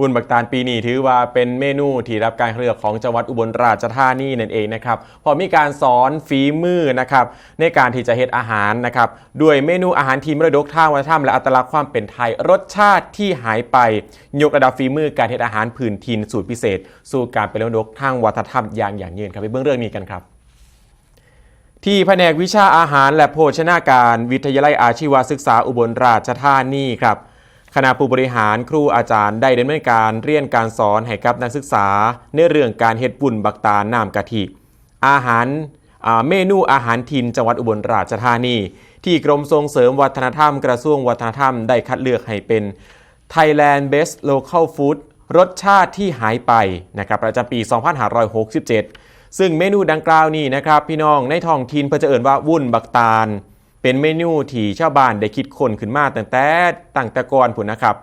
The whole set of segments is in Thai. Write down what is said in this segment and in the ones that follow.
วุ้นบักตาลปีนี้ถือว่าเป็นเมนูที่รับการเลือกของจังหวัดอุบลราชธานีนั่นเองนะครับพอมีการสอนฝีมือนะครับในการที่จะเฮ็ดอาหารนะครับด้วยเมนูอาหารทีมมรดกท่าวัฒนธรรมและอัตลักษณ์ความเป็นไทย รสชาติที่หายไป ยกระดับฝีมือการเฮ็ดอาหารพื้นถิ่นสูตรพิเศษ สู่การเป็นมรดกทางวัฒนธรรมอย่างอย่างยืนครับไปเบื้องเรื่องนี้กันครับที่แผนกวิชาอาหารและโภชนาการ วิทยาลัยอาชีวศึกษาอุบลราชธานีครับ คณะผู้บริหารครูอาจารย์ได้ดำเนินการเรียนการสอนให้กับนักศึกษา ในเรื่องการเฮ็ดบุญบักตาน้ำกะทิ อาหารเมนูอาหารถิ่นจังหวัดอุบลราชธานี ที่กรมส่งเสริมวัฒนธรรมกระทรวงวัฒนธรรมได้คัดเลือกให้เป็น Thailand Best Local Food รสชาติที่หายไปนะครับประจำปี 2567 ซึ่งเมนูดังกล่าวนี้นะครับ พี่น้องในท้องถิ่นเพื่อจะเอ่นว่าวุ่นบักตาล เป็นเมนูที่ชาวบ้านได้คิดค้นขึ้นมาตั้งแต่ตั้งแต่ก่อนผุนนะครับ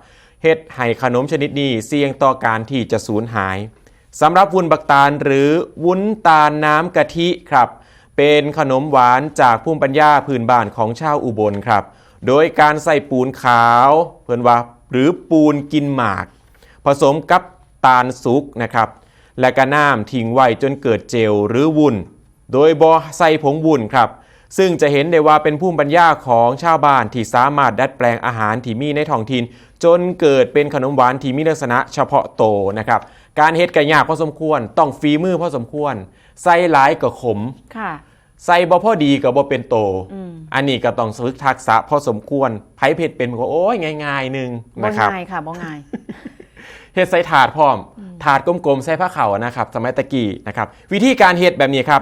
เฮ็ดให้ขนมชนิดนี้เสี่ยงต่อการที่จะสูญหายสำหรับวุ้นบักตาลหรือวุ้นตาลน้ำกะทิครับ เป็นขนมหวานจากภูมิปัญญาพื้นบ้านของชาวอุบลครับ โดยการใส่ปูนขาวเพื่อนว่าหรือปูนกินหมาก ผสมกับตาลสุกนะครับ และก็น้ำทิ้งไว้จนเกิดเจลหรือวุ้นโดยบอใส่ผงวุ้นครับ ซึ่งจะเห็นได้ว่าเป็นภูมิปัญญาของชาวบ้านที่สามารถดัดแปลงอาหารที่มีในท้องถิ่นจนเกิดเป็นขนมหวานที่มีลักษณะเฉพาะโตวนะครับการเฮ็ดก็ยากพอสมควรต้องฝีมือพอสมควรใส่หลายก็ขมค่ะใส่บ่พอดีก็บ่เป็นโตอืมอันนี้ก็ต้องฝึกทักษะพอสมควรไผเผ็ดเป็นก็โอ้ยง่ายๆหนึงบ่นะครับง่ายค่ะบ่ง่ายเฮ็ดใส่ถาดพร้อม ถาดกลมๆใส่ผ้าขาวนะครับ สมัยตะกี้นะครับ วิธีการเฮ็ดแบบนี้ครับ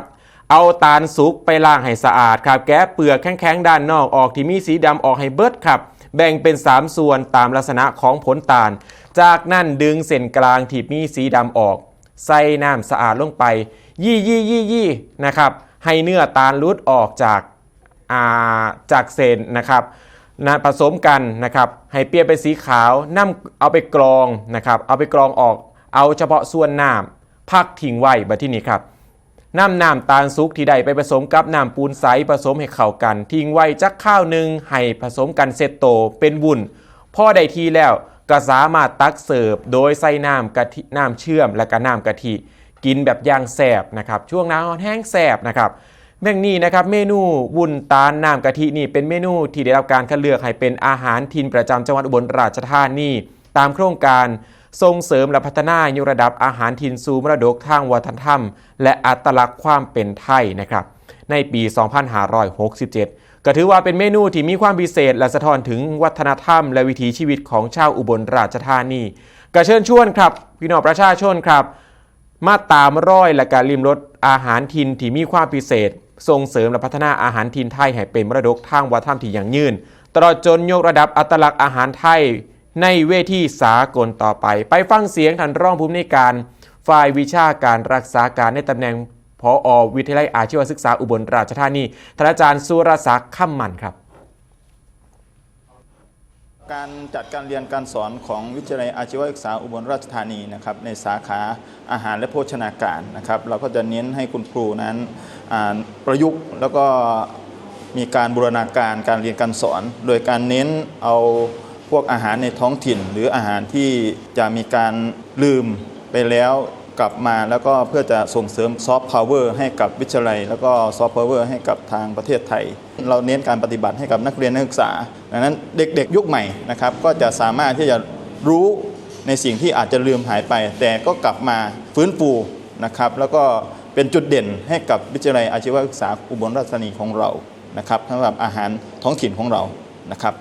เอาตาลสุกไปล้างให้สะอาดครับแกะเปลือกแข็งๆด้านนอกออกที่มีสีดำออกให้เบิดครับแบ่งเป็น 3 ส่วนตามลักษณะของผลตาล จากนั้นดึงเส้นกลางที่มีสีดำออก ใส่น้ำสะอาดลงไป ยี่ยี่ยี่ยี่นะครับให้เนื้อตาลรุดออกจากาจากเส้นนะครับนะผสมกันนะครับให้เปลี่ยนเป็นสีขาวนำเอาไปกรองนะครับเอาไปกรองออกเอาเฉพาะส่วนน้ำพักทิ้งไว้แบบที่นี้ครับ น้ำน้ำตาลซุกที่ใดไปผสมกับน้ำปูนใสผสมให้เข้ากัน ทิ้งไว้จักข้าวหนึ่งให้ผสมกันเสร็จโตเป็นวุ้นพอได้ทีแล้วก็สามารถตักเสิร์ฟโดยใส่น้ำกะทิน้ำเชื่อมและก็น้ำกะทิกินแบบย่างแสบนะครับช่วงหน้าร้อนแห้งแสบนะครับแม่งนี้นะครับเมนูวุ้นตาลน้ำกะทินี่เป็นเมนูที่ได้รับการคัดเลือกให้เป็นอาหารทินประจำจังหวัดอุบลราชธานีตามโครงการ ส่งเสริมและพัฒนายกระดับอาหารทินสู่มรดกทางวัฒนธรรม และอัตลักษณ์ความเป็นไทยนะครับ ในปี 2567 ก็ถือว่าเป็นเมนูที่มีความพิเศษ และสะท้อนถึงวัฒนธรรม และวิถีชีวิตของชาวอุบลราชธานีก็เชิญชวนครับพี่น้องประชาชนครับ มาตามร้อยและการริมรสอาหารทินที่มีความพิเศษ ส่งเสริมและพัฒนาอาหารทินไทยให้เป็นมรดกทางวัฒนธรรมที่ยั่งยืน ตลอดจนยกระดับอัตลักษณ์อาหารไทย ในเวทีสากลต่อไป ไปฟังเสียงท่านรองผู้อำนวยการ ฝ่ายวิชาการรักษาการในตำแหน่งพออวิทยาลัยอาชีวศึกษาอุบลราชธานีท่านอาจารย์สุรศักดิ์ข้ามมันครับ การจัดการเรียนการสอนของวิทยาลัยอาชีวศึกษาอุบลราชธานีนะครับในสาขาอาหารและโภชนาการนะครับเราก็จะเน้นให้คุณครูนั้นประยุกต์แล้วก็มีการบูรณาการการเรียนการสอน โดยการเน้นเอา พวกอาหารในท้องถิ่น หรืออาหารที่จะมีการลืมไปแล้วกลับมาแล้วก็เพื่อจะส่งเสริมซอฟต์พาวเวอร์ให้กับวิทยาลัย แล้วก็ซอฟต์พาวเวอร์ให้กับทางประเทศไทย เราเน้นการปฏิบัติให้กับนักเรียนนักศึกษา ดังนั้นเด็กๆ ยุคใหม่นะครับก็จะสามารถที่จะรู้ในสิ่งที่อาจจะลืมหายไป แต่ก็กลับมาฟื้นฟูนะครับแล้วก็เป็นจุดเด่นให้กับวิทยาลัยอาชีวศึกษาอุบลราชธานีของเรานะครับสำหรับอาหารท้องถิ่นของเรานะครับ